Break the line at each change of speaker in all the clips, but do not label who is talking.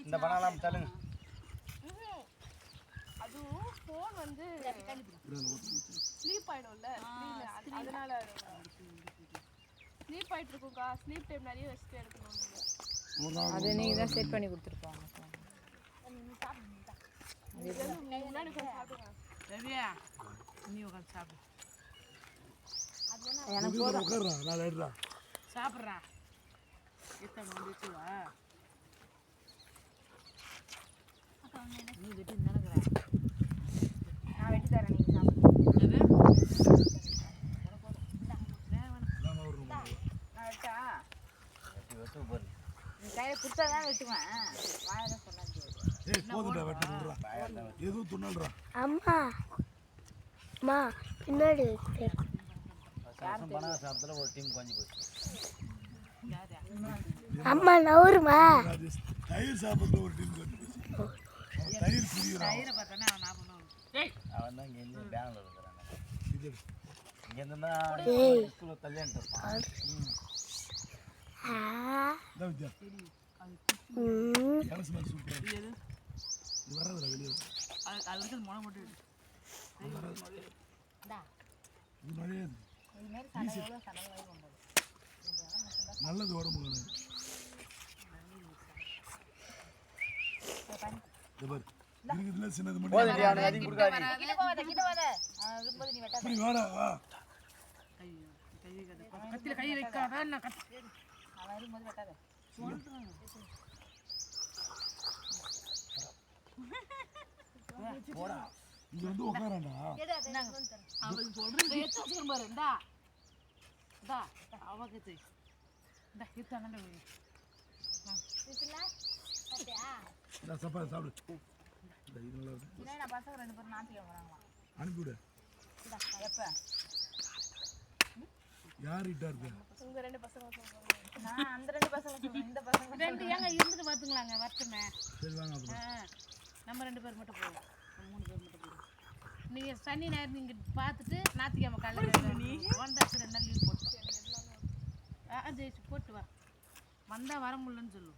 இந்த பணம்லாம் தள்ளுங்க
அதுவும் ஃபோன் வந்து ஸ்லீப் அது- அதனால ஸ்லீப் ஆயிட்டு இருக்கும்க்கா ஸ்லீப் டைம் நிறைய வச்சுட்டு எடுக்கணும்
அது நீங்கள் தான் செட் பண்ணி கொடுத்துருப்பாங்க எனக்கு
எடுறா
சாப்பிட்றா. எத்தனை வந்து வச்சுவா நீ வெட்டி நினைக்கிறேன்
நான் வெட்டி தரேன் நீ
துண்ணல்றா.
அம்மா. அம்மா பின்னாடி
சாப்பிட்டதுல ஒரு டீம் கொஞ்சம் போச்சு.
அம்மா நவருமா
தயிர் சாப்பிட்ற ஒரு டீம் தயிர்
பார்த்தோன்னே அவன்
தான்
இது
இங்கேருந்து தான் ஸ்கூலில் கல்யாணம் இருப்பான்.
வெளியே
அது அது மட்டும்.
இது நல்லது உடம்பு இது பாரு. இருக்குதுல சின்னது மட்டும்
அவன்
வாடா வா.
கை கை வைக்காத. நான் கத்தி
அவன் இருக்கும்போது வெட்டாத
இங்க வந்து உட்காராண்டா
அவன் சொல்றது எடுத்து வச்சுக்கிறேன் பாரு இந்தா. இந்தா. இருத்தாங்கண்ட
இந்த சாப்பாடு சாப்பிடு
பசங்க ரெண்டு பேரும் நாட்டுக்கு வராங்களாம்
அனுப்பிவிடு
எப்போ
யார் கிட்ட இருக்கு
உங்க ரெண்டு பசங்க
நான் அந்த ரெண்டு பசங்க சொல்றேன் இந்த பசங்க
ரெண்டு ஏங்க இருந்துட்டு பார்த்துங்களாங்க வரட்டுமே
சரி வாங்க அப்புறம்
ஆ, நம்ம ரெண்டு பேர் மட்டும் போவோம் நம்ம மூணு பேர் மட்டும் போவோம் நீங்கள் சனி ஞாயிறு நீங்கள் பார்த்துட்டு ஞாயிற்றுக்கிழமை காலையில் ரெண்டு நாள் லீவ் போட்டோம் ஆ ஜெயிச்சு போட்டு வா. வந்தால் வர முடியலன்னு சொல்லு.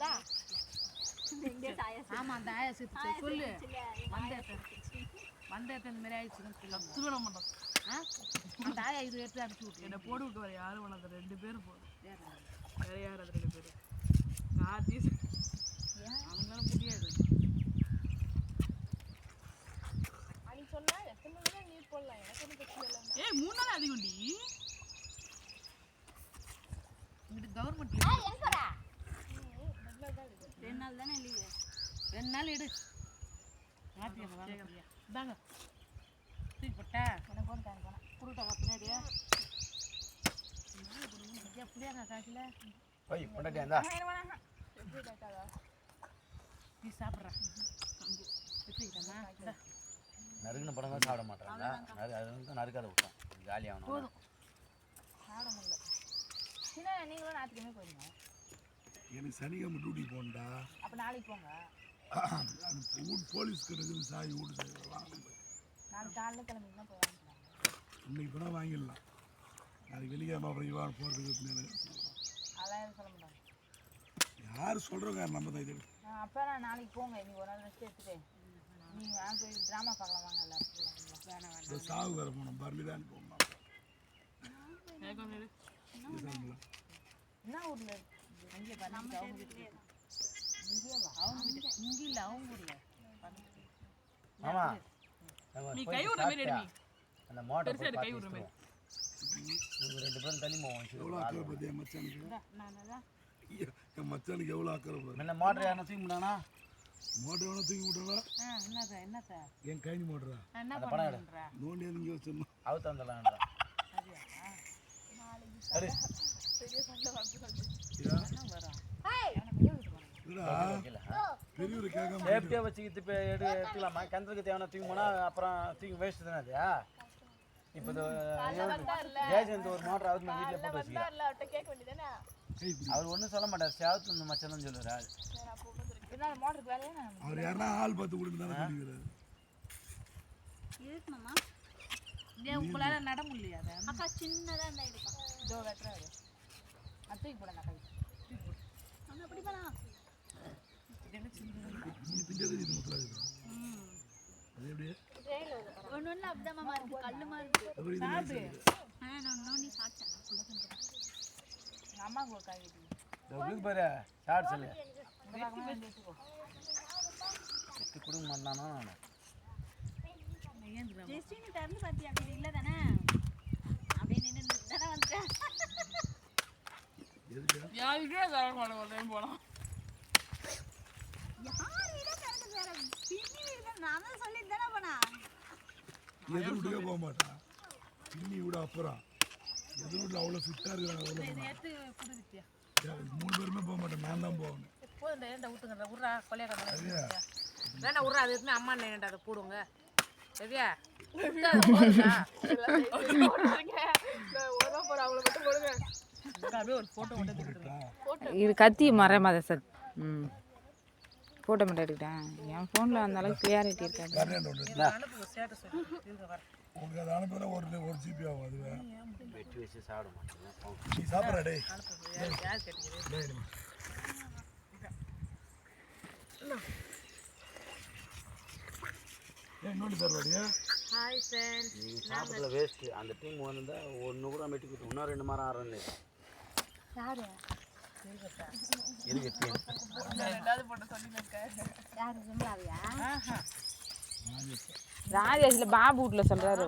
நான். பேசுறேன்.
ஆமாம் சித்து சொல்லு. வந்தேன் வந்தேன். இந்த மாதிரி ஆயிடுச்சுன்னு திருவண்ண மாட்டோம். அந்த ஆயா இது எடுத்து அனுப்பிச்சி விட்டு
என்னை போட்டு விட்டு வர யாரும் வேணாம் ரெண்டு பேரும் போதும். வேற யார் அது ரெண்டு பேரும்? கார்த்தி.
அவங்களால முடியாது.
சொன்னா எத்தனை மணி நீட் போடலாம்? எனக்கு ஒன்றும் பிரச்சனை இல்லை
ஏய் மூணு நாள் அதிகம்டி இங்கிட்டு கவர்மெண்ட்
ரெண்டு நாள் தானே லீவு
ரெண்டு நாள் எடு
தாங்க போனேன்
போய் பொண்டாட்டி இருந்தா?
நீ சாப்பிட்றா.
நறுக்குன படம் தான் சாப்பிட மாட்டாங்க நறு அது வந்து நறுக்காத விட்டோம் ஆகணும்.
போதும்.
சாப்பிட முடியல. சின்ன நீங்களும் ஞாயிற்றுக்கிழமை போயிருங்க
எனக்கு சனிக்கிழமை டியூட்டி போகணும்டா.
அப்போ நாளைக்கு போங்க.
வீட்டு போலீஸ் கிடக்குது சாய் வீடு சாய் வாங்கணும்
நாளைக்கு காலையில் கிளம்பிங்கன்னா போய்
இன்னைக்கு போனால் வாங்கிடலாம். நாளைக்கு வெள்ளிக்கிழமை அப்புறம் இவான் போகிறதுக்கு பின்னாடி.
அதெல்லாம் எதுவும் சொல்ல மாட்டாங்க
யார் சொல்கிறோங்க நம்ம தான் இது.
அப்போ நான் நாளைக்கு போங்க. நீங்கள் ஒரு நாள் ரெஸ்ட் எடுத்துட்டு நீங்கள் போய் ட்ராமா பார்க்கலாம் வாங்க எல்லாரும். வேணாம் வேணாம்
இந்த சாவு வேறு போனோம் பர்லி தான் போகணும்
என்ன ஊரில்? அங்கே அவங்க
அவங்க இங்கே இல்லை அவங்க ஊரில்.
நீ கை விடுற மாதிரி
அந்த மோட்டை போய் பார்த்து வச்சிருவோம். இவங்க ரெண்டு பேரும் தண்ணி போவோம்
எவ்வளோ அக்கறை பார்த்து என் மச்சானுக்கு
தான்
என் மச்சானுக்கு எவ்வளோ அக்கறை பாரு
முன்ன மோட்டர் யாரும் தூக்கி முடியானா
மோட்டர் எவ்வளோ தூக்கி விட்டுறா
ஆ என்னத்த
என் கைனி
என்ன
அந்த படம் எடு.
நோண்டி இங்கே வச்சிடணும்
அவுத்து வந்துடலான்றா சரி. சேஃப்டியாக வச்சுக்கிட்டு இப்போ எடு எடுத்துக்கலாமா? கிணத்துக்கு தேவையான தூக்கி போனால் அப்புறம் தூக்கி வேஸ்ட் தானே அது இப்போ இது
வந்தா இல்ல
ஜெயசந்த் ஒரு மோட்டர் வீட்டில் போட்டு வச்சுக்கிறேன்
கை பிடி
அவர் ஒன்றும் சொல்ல மாட்டார். சேவத்து இந்த மச்சான் தான்
நான்
அவர் யாருன்னா ஆள் பார்த்து கொடுத்து தானே சொல்லிக்கிறாரு.
இருக்குமாம்மா
ஏன் உங்களால நட?
அக்கா சின்னதாக இருந்தால் எடுப்பா.
இதோ வெட்டுறாரு. அது தூக்கி போட நான் கை
அங்கே அப்படி பண்ணலாம்
நீ பிஞ்சது இது. முத்தலாது அது எப்படி?
ஒன்று ஒன்று அப்படிதான் இருக்கு கல்லு மாதிரி இருக்கு
சாப்பிடு.
ஆ நான் நோண்டி சாப்பிட்டேன்
இது பாரு சொல்லு எட்டு கொடுக்க மாட்டானா நான்
திறந்து பார்த்தியா அப்படி இல்லை தானே அப்படியே நின்று தானே வந்துட்டேன்
யாருக்கே தர மாட்டேன் போலாம்
யார் திறந்து வேற பின்னி வீடு நான் தான் சொல்லிட்டு தானே போனா
எதிர் வீட்டுக்கே போக மாட்டான் பின்னி விட அப்புறம். எதிர் வீட்டில் அவ்வளோ ஃபிட்டாக இருக்கிறாங்க அவ்வளோ. மூணு பேருமே போக மாட்டேன் நான் தான்
வேண்டாம் உர்றா அது எதுவுமே அம்மா என்ன அதை போடுங்க? சரியா அது
இது கத்தி மரமாத சார். ம். ஃபோட்டோ மட்டும் எடுக்கிட்டேன் என் ஃபோனில் அந்த அளவுக்கு கிளியாரிட்டி இருக்காது.
உங்களுக்கு அதை அனுப்புனா ஒரு ஒரு ஜிபி ஆகும் அதுவே.
வெட்டி வச்சு சாப்பிட மாட்டேன்.
நீ சாப்பிட்ற டேய்.
அனுப்புங்க யார் யார் கேட்டீங்க?
டேய் நீ. ஏய் இன்னொன்று தருவாடியா
ஹாய் ஃப்ரெண்ட்ஸ்
நீ சாப்பிட்றதுல வேஸ்ட்டு அந்த டீம் வந்தா ஒன்று கூட கொடுத்து இன்னும் ரெண்டு மரம் ஆறு
யாரு?
ராஜேஷ்ல பாபு வீட்டுல
சொல்றாரு